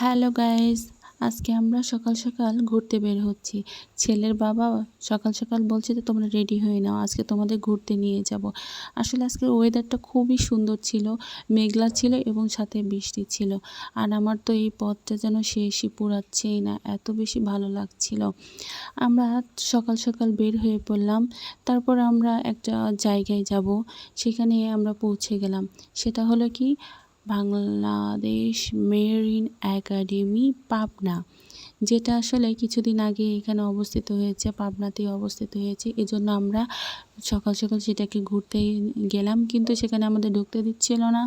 Hello guys, আজকে আমরা সকাল সকাল ঘুরতে বের হচ্ছি। ছেলের বাবা সকাল সকাল বলছে যে, তোমরা রেডি হয়ে নাও, আজকে তোমাদের ঘুরতে নিয়ে যাব। আসলে আজকের ওয়েদারটা খুবই সুন্দর ছিল, মেঘলা ছিল এবং সাথে বৃষ্টি ছিল। আর আমার তো এই পথটা যেন শেষই পুরাচ্ছেই না, এত বেশি ভালো লাগছিল। আমরা সকাল সকাল বের হয়ে পড়লাম, তারপর আমরা একটা জায়গায় যাব, সেখানে আমরা পৌঁছে গেলাম। সেটা হলো কি বাংলাদেশ মেরিন একাডেমি পাবনা। যেটা আসলে কিছুদিন আগে এখানে অবস্থিত হয়েছে পাবনাতেই অবস্থিত হয়েছে। এজন্য আমরা সকাল সকাল সেটাকে ঘুরতে গেলাম, কিন্তু সেখানে আমাদের ঢুকতে দিচ্ছিল না।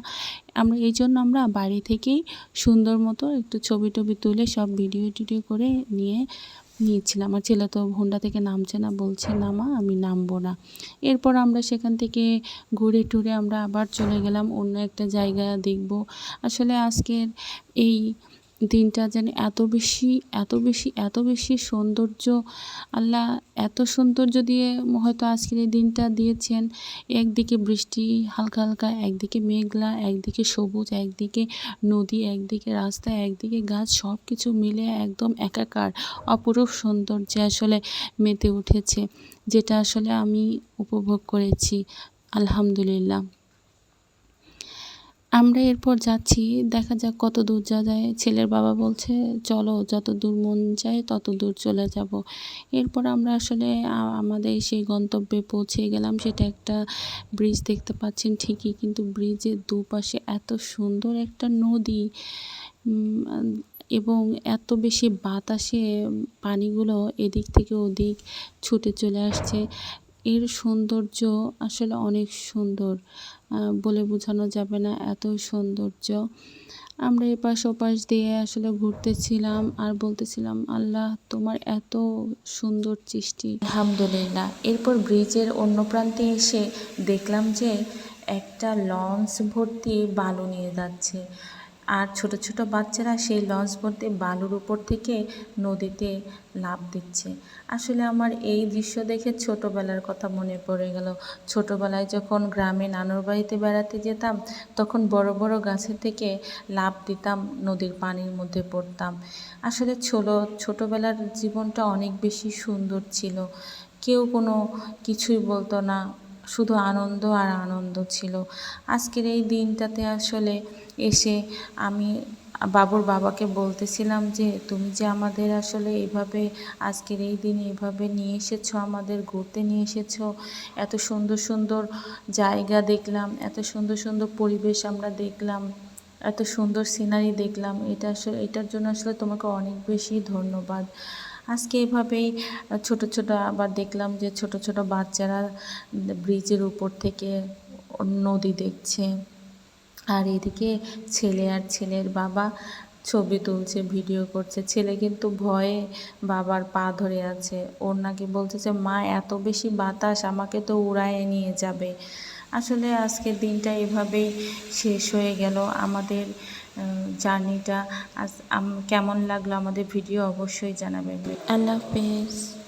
আমরা, এই জন্য আমরা বাড়ি থেকেই সুন্দর মতো একটু ছবি টবি তুলে সব ভিডিও টিডিও করে নিয়ে নিয়েছিলাম। আমার ছেলে তো হোন্ডা থেকে নামছে না, বলছে নামা আমি নামবো না। এরপর আমরা সেখান থেকে ঘুরে টুরে আমরা আবার চলে গেলাম, অন্য একটা জায়গা দেখব। আসলে আজকের এই দিনটা যেন এত বেশি এত বেশি এত বেশি সৌন্দর্য। আল্লাহ এত সৌন্দর্য দিয়ে হয়তো আজকের এই দিনটা দিয়েছেন। একদিকে বৃষ্টি হালকা হালকা, একদিকে মেঘলা, একদিকে সবুজ, একদিকে নদী, একদিকে রাস্তা, একদিকে গাছ সব কিছু মিলে একদম একাকার, অপরূপ সৌন্দর্যে আসলে মেতে উঠেছে, যেটা আসলে আমি উপভোগ করেছি। আলহামদুলিল্লাহ। আমরা এরপর যাচ্ছি, দেখা যাক কত দূর যা যায়। ছেলের বাবা বলছে, চলো, যত দূর মন চায় তত দূর চলে যাব। এরপর আমরা আসলে আমাদের সেই গন্তব্যে পৌঁছে গেলাম। সেটা একটা ব্রিজ দেখতে পাচ্ছেন ঠিকই, কিন্তু ব্রিজের দুপাশে এত সুন্দর একটা নদী এবং এত বেশি বাতাসে পানিগুলো এদিক থেকে ওদিক ছুটে চলে আসছে। এর সৌন্দর্য আসলে অনেক সুন্দর বলে বোঝানো যাবে না এত সৌন্দর্য। আমরা এপাশ ওপাশ দিয়ে আসলে ঘুরতেছিলাম আর বলতেছিলাম, আল্লাহ, তোমার এত সুন্দর সৃষ্টি। আলহামদুলিল্লাহ। এরপর ব্রিজের অন্য প্রান্তে এসে দেখলাম যে একটা লঞ্চ ভর্তি বালু নিয়ে যাচ্ছে। আর ছোট ছোট বাচ্চারা সেই লঞ্চ ভর্তি বালুর উপর থেকে নদীতে লাফ দিচ্ছে। আসলে আমার এই দৃশ্য দেখে ছোটোবেলার কথা মনে পড়ে গেল। ছোটোবেলায় যখন গ্রামে নানুর বাড়িতে বেড়াতে যেতাম, তখন বড় বড় গাছের থেকে লাফ দিতাম, নদীর পানির মধ্যে পড়তাম। আসলে ছোলো, ছোটোবেলার জীবনটা অনেক বেশি সুন্দর ছিল। কেউ কোনো কিছুই বলতো না শুধু আনন্দ আর আনন্দ ছিল। আজকের এই দিনটাতে আসলে এসে আমি বাবুর বাবাকে বলতেছিলাম যে, তুমি যে আমাদের আসলে এইভাবে আজকের এই দিনে এভাবে নিয়ে এসেছ, আমাদের ঘুরতে নিয়ে এসেছ, এত সুন্দর সুন্দর জায়গা দেখলাম, এত সুন্দর সুন্দর পরিবেশ আমরা দেখলাম, এত সুন্দর সিনারি দেখলাম, এটা আসলে, এটার জন্য আসলে তোমাকে অনেক বেশি ধন্যবাদ। আজকে এভাবেই ছোট ছোট আবার দেখলাম যে ছোট ছোট বাচ্চারা ব্রিজের উপর থেকে নদী দেখছে। আর এদিকে ছেলে আর ছেলের বাবা ছবি তুলছে, ভিডিও করছে। ছেলে কিন্তু ভয়ে বাবার পা ধরে আছে। ওর নাকি বলছে যে, মা, এত বেশি বাতাস, আমাকে তো উড়ায় নিয়ে যাবে। আসলে আজকের দিনটা এভাবেই শেষ হয়ে গেল। আমাদের জার্নিটা আজ কেমন লাগল আমাদের ভিডিও অবশ্যই জানাবেন। আল্লাহ হাফেজ।